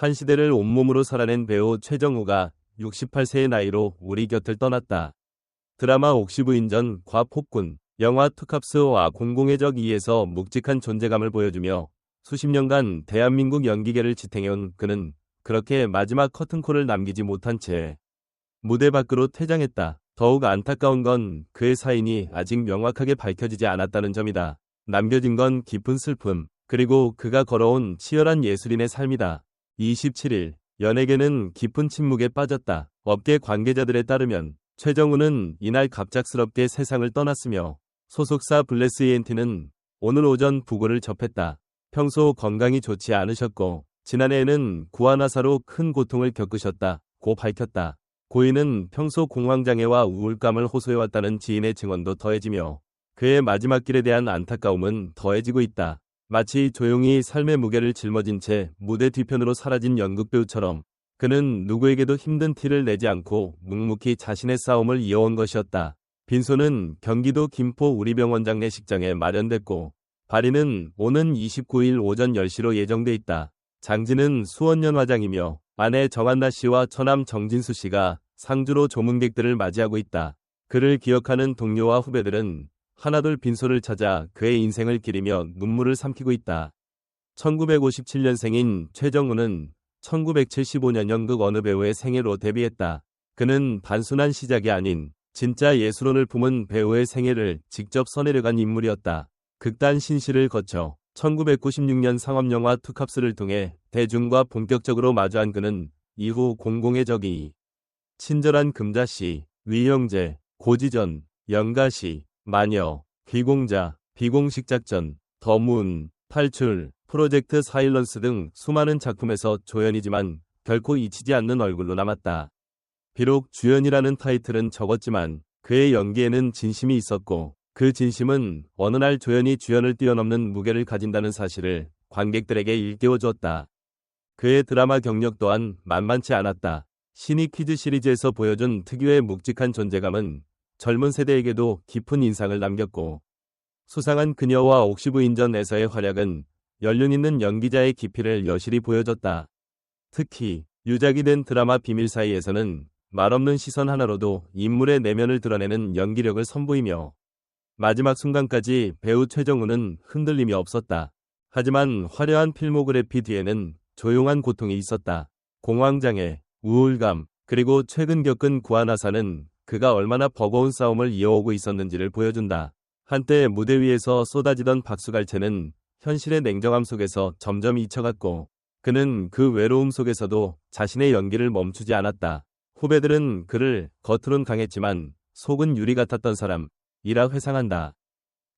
한 시대를 온몸으로 살아낸 배우 최정우가 68세의 나이로 우리 곁을 떠났다. 드라마 옥시부인전 과 폭군, 영화 투캅스와 공공의 적 2에서 묵직한 존재감을 보여주며 수십 년간 대한민국 연기계를 지탱해온 그는 그렇게 마지막 커튼콜을 남기지 못한 채 무대 밖으로 퇴장했다. 더욱 안타까운 건 그의 사인이 아직 명확하게 밝혀지지 않았다는 점이다. 남겨진 건 깊은 슬픔, 그리고 그가 걸어온 치열한 예술인의 삶이다. 27일, 연예계는 깊은 침묵에 빠졌다. 업계 관계자들에 따르면 최정우는 이날 갑작스럽게 세상을 떠났으며 소속사 블레스 ENT는 오늘 오전 부고를 접했다. 평소 건강이 좋지 않으셨고 지난해에는 구안화사로 큰 고통을 겪으셨다. 고 밝혔다. 고인은 평소 공황장애와 우울감을 호소해왔다는 지인의 증언도 더해지며 그의 마지막 길에 대한 안타까움은 더해지고 있다. 마치 조용히 삶의 무게를 짊어진 채 무대 뒤편으로 사라진 연극배우처럼 그는 누구에게도 힘든 티를 내지 않고 묵묵히 자신의 싸움을 이어온 것이었다. 빈소는 경기도 김포 우리병원 장례식장에 마련됐고 발인은 오는 29일 오전 10시로 예정돼 있다. 장지는 수원년 화장이며 아내 정한나 씨와 처남 정진수 씨가 상주로 조문객들을 맞이하고 있다. 그를 기억하는 동료와 후배들은 하나둘 빈소를 찾아 그의 인생을 기리며 눈물을 삼키고 있다. 1957년생인 최정우는 1975년 연극 어느 배우의 생애로 데뷔했다. 그는 단순한 시작이 아닌 진짜 예술혼을 품은 배우의 생애를 직접 써내려간 인물이었다. 극단 신시를 거쳐 1996년 상업영화 투캅스를 통해 대중과 본격적으로 마주한 그는 이후 공공의 적이 친절한 금자씨, 위영재, 고지전, 영가시, 마녀, 귀공자, 비공식 작전, 더문, 탈출, 프로젝트 사일런스 등 수많은 작품에서 조연이지만 결코 잊히지 않는 얼굴로 남았다. 비록 주연이라는 타이틀은 적었지만 그의 연기에는 진심이 있었고 그 진심은 어느 날 조연이 주연을 뛰어넘는 무게를 가진다는 사실을 관객들에게 일깨워 주었다. 그의 드라마 경력 또한 만만치 않았다. 신이 퀴즈 시리즈에서 보여준 특유의 묵직한 존재감은 젊은 세대에게도 깊은 인상을 남겼고 수상한 그녀와 옥시브 인전에서의 활약은 연륜 있는 연기자의 깊이를 여실히 보여줬다. 특히 유작이 된 드라마 비밀 사이에서는 말없는 시선 하나로도 인물의 내면을 드러내는 연기력을 선보이며 마지막 순간까지 배우 최정우는 흔들림이 없었다. 하지만 화려한 필모그래피 뒤에는 조용한 고통이 있었다. 공황장애, 우울감, 그리고 최근 겪은 구안화사는 그가 얼마나 버거운 싸움을 이어오고 있었는지를 보여준다. 한때 무대 위에서 쏟아지던 박수갈채는 현실의 냉정함 속에서 점점 잊혀갔고 그는 그 외로움 속에서도 자신의 연기를 멈추지 않았다. 후배들은 그를 겉으론 강했지만 속은 유리 같았던 사람이라 회상한다.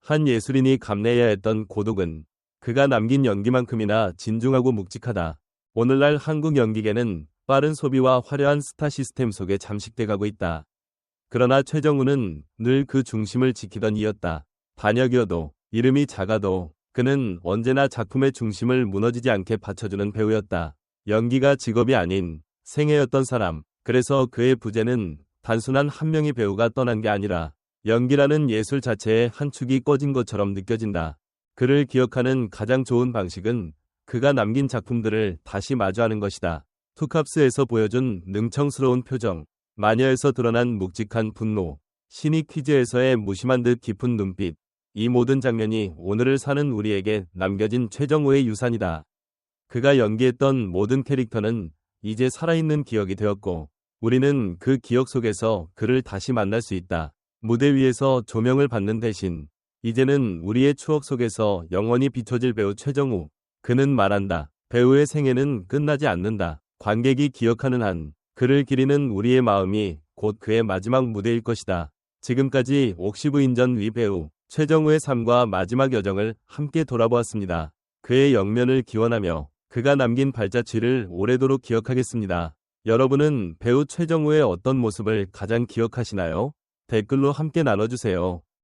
한 예술인이 감내해야 했던 고독은 그가 남긴 연기만큼이나 진중하고 묵직하다. 오늘날 한국 연기계는 빠른 소비와 화려한 스타 시스템 속에 잠식돼 가고 있다. 그러나 최정우는 늘 그 중심을 지키던 이였다. 반역이어도 이름이 작아도 그는 언제나 작품의 중심을 무너지지 않게 받쳐주는 배우였다. 연기가 직업이 아닌 생애였던 사람. 그래서 그의 부재는 단순한 한 명의 배우가 떠난 게 아니라 연기라는 예술 자체의 한 축이 꺼진 것처럼 느껴진다. 그를 기억하는 가장 좋은 방식은 그가 남긴 작품들을 다시 마주하는 것이다. 투캅스에서 보여준 능청스러운 표정, 마녀에서 드러난 묵직한 분노, 신이 퀴즈에서의 무심한 듯 깊은 눈빛, 이 모든 장면이 오늘을 사는 우리에게 남겨진 최정우의 유산이다. 그가 연기했던 모든 캐릭터는 이제 살아있는 기억이 되었고, 우리는 그 기억 속에서 그를 다시 만날 수 있다. 무대 위에서 조명을 받는 대신, 이제는 우리의 추억 속에서 영원히 비춰질 배우 최정우. 그는 말한다. 배우의 생애는 끝나지 않는다. 관객이 기억하는 한, 그를 기리는 우리의 마음이 곧 그의 마지막 무대일 것이다. 지금까지 옥시브 인전 위 배우, 최정우의 삶과 마지막 여정을 함께 돌아보았습니다. 그의 영면을 기원하며 그가 남긴 발자취를 오래도록 기억하겠습니다. 여러분은 배우 최정우의 어떤 모습을 가장 기억하시나요? 댓글로 함께 나눠주세요.